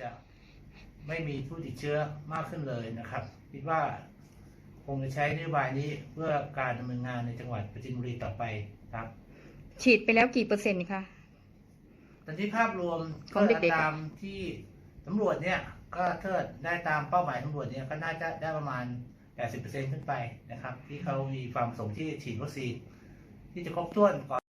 จะไม่มีผู้ติดเชื้อมากขึ้นเลยนะครับคิดว่าคงจะใช้นโยบายนี้เพื่อการดำเนินงานในจังหวัดประจินบุรีต่อไปครับ ฉีดไปแล้วกี่เปอร์เซ็นต์คะตอนที่ภาพรวมของเด็กๆก็ตามที่ตำรวจเนี่ยก็เทิดได้ตามเป้าหมายตำรวจเนี่ยก็น่าจะได้ประมาณ 80%ขึ้นไปนะครับ ที่เขามีความประสงค์ที่จะฉีดวัคซีนที่จะครบถ้วนก่อน